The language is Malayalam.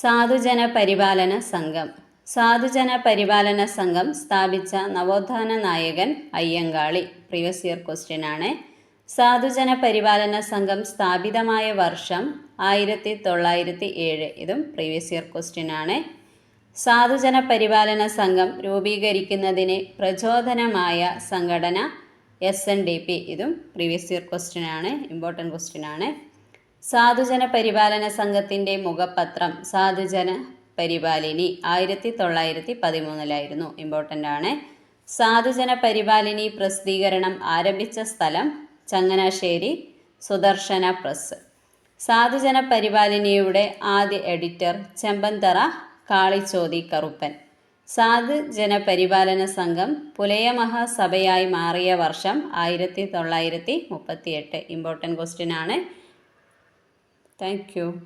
സാധുജന പരിപാലന സംഘം. സാധുജന പരിപാലന സംഘം സ്ഥാപിച്ച നവോത്ഥാന നായകൻ അയ്യങ്കാളി. പ്രീവിയസ് ഇയർ ക്വസ്റ്റ്യൻ ആണ്. സാധുജന പരിപാലന സംഘം സ്ഥാപിതമായ വർഷം ആയിരത്തി തൊള്ളായിരത്തി ഏഴ് ഇതും പ്രീവിയസ് ഇയർ ക്വസ്റ്റ്യൻ ആണ്. സാധുജന പരിപാലന സംഘം രൂപീകരിക്കുന്നതിന് പ്രചോദനമായ സംഘടന എസ് എൻ ഡി പി ഇതും പ്രീവിയസ് ഇയർ ക്വസ്റ്റ്യൻ ആണ്. ഇമ്പോർട്ടന്റ് ക്വസ്റ്റ്യൻ ആണ്. സാധുജന പരിപാലന സംഘത്തിന്റെ മുഖപത്രം സാധുജന പരിപാലിനി ആയിരത്തി തൊള്ളായിരത്തി പതിമൂന്നിലായിരുന്നു ഇമ്പോർട്ടന്റ് ആണ് സാധുജന പരിപാലിനി പ്രസിദ്ധീകരണം ആരംഭിച്ച സ്ഥലം ചങ്ങനാശ്ശേരി സുദർശന പ്രസ്. സാധുജന പരിപാലിനിയുടെ ആദ്യ എഡിറ്റർ ചെമ്പന്തറ കാളിച്ചോതി കറുപ്പൻ. സാധുജന പരിപാലന സംഘം പുലയ മഹാസഭയായി മാറിയ വർഷം ആയിരത്തി തൊള്ളായിരത്തി മുപ്പത്തി എട്ട് ഇമ്പോർട്ടന്റ് ക്വസ്റ്റ്യൻ ആണ് Thank you.